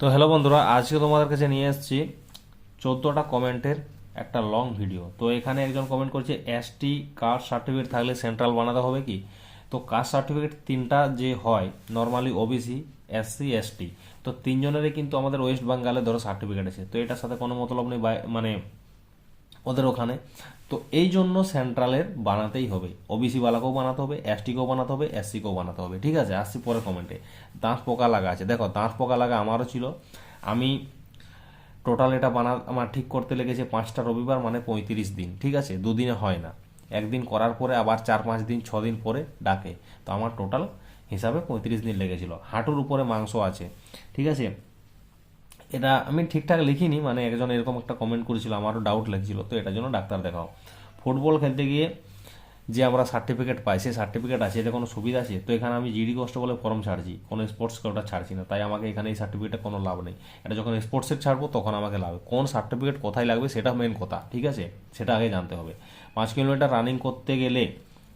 তো হ্যালো বন্ধুরা, আজকে তোমাদের কাছে নিয়ে এসেছি চোদ্দোটা কমেন্টের একটা লং ভিডিও তো এখানে একজন কমেন্ট করছে এসটি কাস্ট সার্টিফিকেট থাকলে সেন্ট্রাল বানাতে হবে কি? তো কাস্ট সার্টিফিকেট তিনটা যে হয় নর্মালি ওবিসি এসসি এসটি তো তিনজনেরই কিন্তু আমাদের ওয়েস্ট বেঙ্গলে ধরো সার্টিফিকেট আছে। তো এটার সাথে কোনো মতলব নেই মানে ওদের ওখানে। তো এই জন্য সেন্ট্রালের বানাতেই হবে। ওবিসি বালাকেও বানাতে হবে এসটিকেও বানাতে হবে এসসিকেও বানাতে হবে। ঠিক আছে? আসছি পরে কমেন্টে দাঁত পোকা লাগা আছে। দেখো, দাঁত পোকা লাগা আমারও ছিল। আমি টোটাল এটা বানা, আমার ঠিক করতে লেগেছে পাঁচটা রবিবার মানে পঁয়ত্রিশ দিন। ঠিক আছে? দুদিনে হয় না। একদিন করার পরে আবার চার পাঁচ দিন, ছ দিন পরে ডাকে। তো আমার টোটাল হিসাবে পঁয়ত্রিশ দিন লেগেছিল। হাঁটুর উপরে মাংস আছে। ঠিক আছে? এটা আমি ঠিকঠাক লিখিনি মানে একজন এরকম একটা কমেন্ট করেছিল, আমারও ডাউট লাগছিল, তো এটার জন্য ডাক্তার দেখাও। ফুটবল খেলতে গিয়ে যে আমরা সার্টিফিকেট পাই, সেই সার্টিফিকেট আছে, এটা কোনো সুবিধা আছে? তো এখানে আমি জিডি কষ্ট বলে ফর্ম ছাড়ছি, কোনো স্পোর্টস কোটা ছাড়ছি না, তাই আমাকে এখানে এই সার্টিফিকেটে কোনো লাভ নেই। এটা যখন স্পোর্টসের ছাড়বো, তখন আমাকে লাভ, কোন সার্টিফিকেট কোথায় লাগবে সেটা মেন কথা, ঠিক আছে? সেটা আগে জানতে হবে। পাঁচ কিলোমিটার রানিং করতে গেলে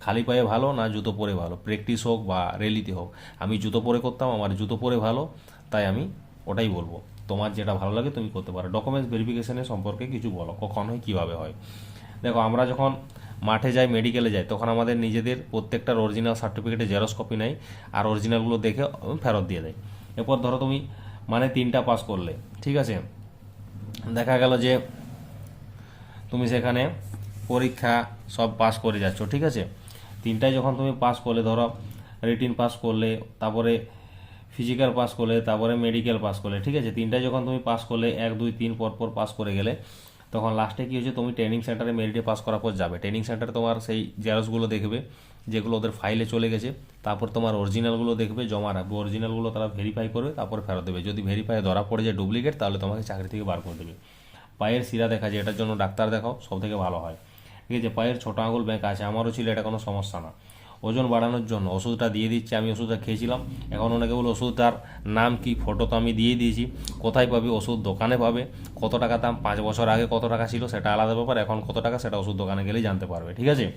খালি পায়ে ভালো না জুতো পরে ভালো? প্র্যাকটিস হোক বা রেলিতে হোক, আমি জুতো পরে করতাম, আমার জুতো পরে ভালো, তাই আমি ওটাই বলব। তোমার যেটা ভালো লাগে তুমি করতে পারো। ডকুমেন্টস ভেরিফিকেশনের সম্পর্কে কিছু বলো কখন হয় কীভাবে হয়? দেখো, আমরা যখন মাঠে যাই মেডিকেলে যাই, তখন আমাদের নিজেদের প্রত্যেকটার অরিজিনাল সার্টিফিকেটে জেরক্স কপি নেয় আর অরিজিনালগুলো দেখে ফেরত দিয়ে দেয়। এরপর ধরো তুমি মানে তিনটা পাস করলে, ঠিক আছে? দেখা গেল যে, তুমি সেখানে পরীক্ষা সব পাস করে যাচ্ছ, ঠিক আছে? তিনটায় যখন তুমি পাস করলে, ধরো রিটিন পাস করলে, তারপরে ফিজিক্যাল পাস করলে, তারপরে মেডিকেল পাস করলে, ঠিক আছে? তিনটায় যখন তুমি পাস করলে, এক, দুই, তিন, পর পর পাস করে গেলে, তখন লাস্টে কী হচ্ছে তুমি ট্রেনিং সেন্টারে মেরিটে পাস করার পর যাবে। ট্রেনিং সেন্টারে তোমার সেই জেরক্সগুলো দেখবে, যেগুলো ওদের ফাইলে চলে গেছে। তারপর তোমার অরিজিনালগুলো দেখবে, জমা রাখবে। অরিজিনালগুলো তারা ভেরিফাই করবে, তারপর ফেরত দেবে। যদি ভেরিফাই ধরা পড়ে যায় ডুপ্লিকেট তাহলে তোমাকে চাকরি থেকে বার করে দেবে। পায়ের শিরা দেখা যায়, এটার জন্য ডাক্তার দেখাও সব থেকে ভালো হয়। ঠিক আছে? পায়ের ছোটো আঙুল ব্যাঁক আছে। আমারও ছিল, এটা কোনো সমস্যা না। ওজন বাড়ানোর জন্য। ওষুধটা দিয়ে দিচ্ছে, আমি ওষুধটা খেয়েছিলাম। এখন অনেকে বলে ওষুধটার নাম কি? ফটো তো আমি দিয়ে দিয়েছি। কোথায় পাবে? ওষুধ দোকানে পাবে। কত টাকা দাম? পাঁচ বছর আগে কত টাকা ছিল? সেটা আলাদা ব্যাপার। এখন কত টাকা? সেটা ওষুধ দোকানে গেলেই জানতে পারবে। ঠিক আছে?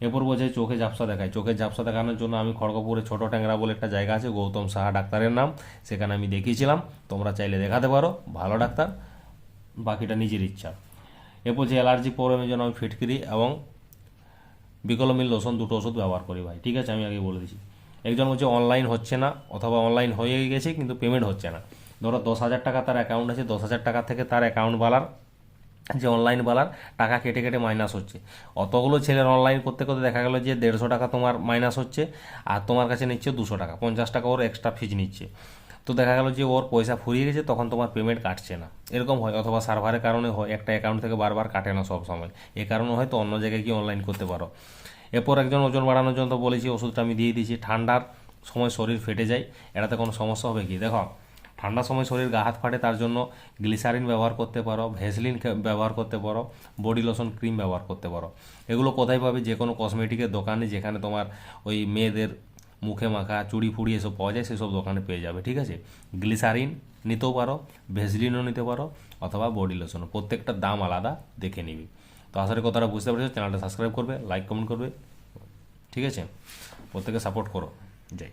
এরপর বলছে, চোখে ঝাপসা দেখায় চোখে ঝাপসা দেখানোর জন্য আমি খড়গপুরে ছোট ট্যাংরা বলে একটা জায়গা আছে, গৌতম সাহা ডাক্তারের নাম। সেখানে আমি দেখিয়েছিলাম। তোমরা চাইলে দেখাতে পারো। ভালো ডাক্তার, বাকিটা নিজের ইচ্ছা। এরপর যে অ্যালার্জি প্রবলেমের জন্য আমি ফিটকিরি এবং বিকলমিল লোশন দুটো ওষুধ ব্যবহার করি ভাই। ঠিক আছে, আমি আগে বলে দিচ্ছি একজন বলছে অনলাইন হচ্ছে না, অথবা অনলাইন হয়ে গেছে, কিন্তু পেমেন্ট হচ্ছে না। ধরো, দশ হাজার টাকা তার অ্যাকাউন্ট আছে, দশ হাজার টাকা থেকে তার অ্যাকাউন্ট বালার, যে অনলাইন বালার, টাকা কেটে কেটে মাইনাস হচ্ছে। অতগুলো ছেলের অনলাইন করতে করতে দেখা গেলো যে দেড়শো টাকা তোমার মাইনাস হচ্ছে, আর তোমার কাছে নিচ্ছে দুশো টাকা, পঞ্চাশ টাকা ওর এক্সট্রা ফিজ নিচ্ছে। তো দেখা গেল যে ওর পয়সা ফুরিয়ে গেছে, তখন তোমার পেমেন্ট কাটছে না। এরকম হয়, অথবা সার্ভারের কারণে হয়, একটা অ্যাকাউন্ট থেকে বারবার কাটে না সব সময়। এ কারণে হয়তো অন্য জায়গায় গিয়ে অনলাইন করতে পারো। এরপর একজন ওজন বাড়ানোর জন্য তো বলেছি, ওষুধটা আমি দিয়ে দিয়েছি। ঠান্ডার সময় শরীর ফেটে যায়, এটাতে কোনো সমস্যা হবে কি? দেখো, ঠান্ডার সময় শরীর গা হাত ফাটে, তার জন্য গ্লিসারিন ব্যবহার করতে পারো ভেসলিন ব্যবহার করতে পারো বডি লোশন ক্রিম ব্যবহার করতে পারো। এগুলো কোথায় পাবে? যে কোনো কসমেটিকের দোকানে, যেখানে তোমার ওই মেয়েদের মুখে মাখা, চুড়ি ফুড়ি এসব পাওয়া যায়, সেসব দোকানে পেয়ে যাবে, ঠিক আছে? গ্লিসারিন নিতেও পারো ভেজলিনও নিতে পারো, অথবা বডি লোশনও প্রত্যেকটার দাম আলাদা, দেখে নিবি। তো করি কথাটা বুঝতে পেরেছ, চ্যানেলটা সাবস্ক্রাইব করবে, লাইক কমেন্ট করবে, ঠিক আছে? প্রত্যেকে সাপোর্ট করো যাই